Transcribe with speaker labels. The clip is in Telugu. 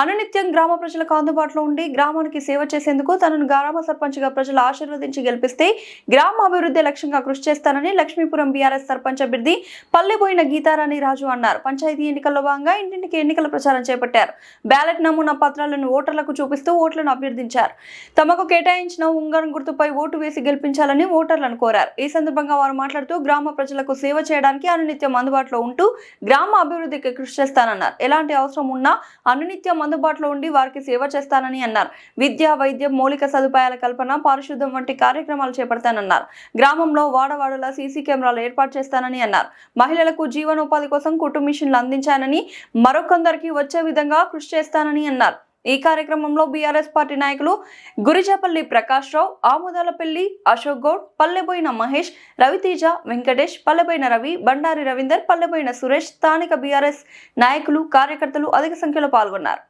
Speaker 1: అనునిత్యం గ్రామ ప్రజలకు అందుబాటులో ఉండి గ్రామానికి సేవ చేసేందుకు తనను గ్రామ సర్పంచ్గా ప్రజలు ఆశీర్వదించి గెలిపిస్తే గ్రామ అభివృద్ధి లక్ష్యంగా కృషి చేస్తానని లక్ష్మీపురం బీఆర్ఎస్ సర్పంచ్ అభ్యర్థి పల్లెబోయిన గీతారాణి రాజు అన్నారు. పంచాయతీ ఎన్నికల్లో భాగంగా ఇంటింటికి ఎన్నికల ప్రచారం చేపట్టారు. బ్యాలెట్ నమూనా పత్రాలను ఓటర్లకు చూపిస్తూ ఓట్లను అభ్యర్థించారు. తమకు కేటాయించిన ఉంగరం గుర్తుపై ఓటు వేసి గెలిపించాలని ఓటర్లను కోరారు. ఈ సందర్భంగా వారు మాట్లాడుతూ గ్రామ ప్రజలకు సేవ చేయడానికి అనునిత్యం అందుబాటులో ఉంటూ గ్రామ అభివృద్ధికి కృషి చేస్తానన్నారు. ఎలాంటి అవసరం ఉన్నా అనునిత్యం అందుబాటులో ఉండి వారికి సేవ చేస్తానని అన్నారు. విద్య వైద్యం మౌలిక సదుపాయాల కల్పన పారిశుద్ధ్యం వంటి కార్యక్రమాలు చేపడతానన్నారు. గ్రామంలో వాడవాడలా సీసీ కెమెరాలు ఏర్పాటు చేస్తానని అన్నారు. మహిళలకు జీవనోపాధి కోసం కుటుంబ మిషన్లు అందించానని మరొకొందరికి వచ్చే విధంగా కృషి చేస్తానని అన్నారు. ఈ కార్యక్రమంలో బీఆర్ఎస్ పార్టీ నాయకులు గురిజాపల్లి ప్రకాష్ రావు ఆముదాలపల్లి అశోక్ గౌడ్ పల్లెబోయిన మహేష్ రవితేజ వెంకటేష్ పల్లెబోయిన రవి బండారి రవీందర్ పల్లెబోయిన సురేష్ స్థానిక బీఆర్ఎస్ నాయకులు కార్యకర్తలు అధిక సంఖ్యలో పాల్గొన్నారు.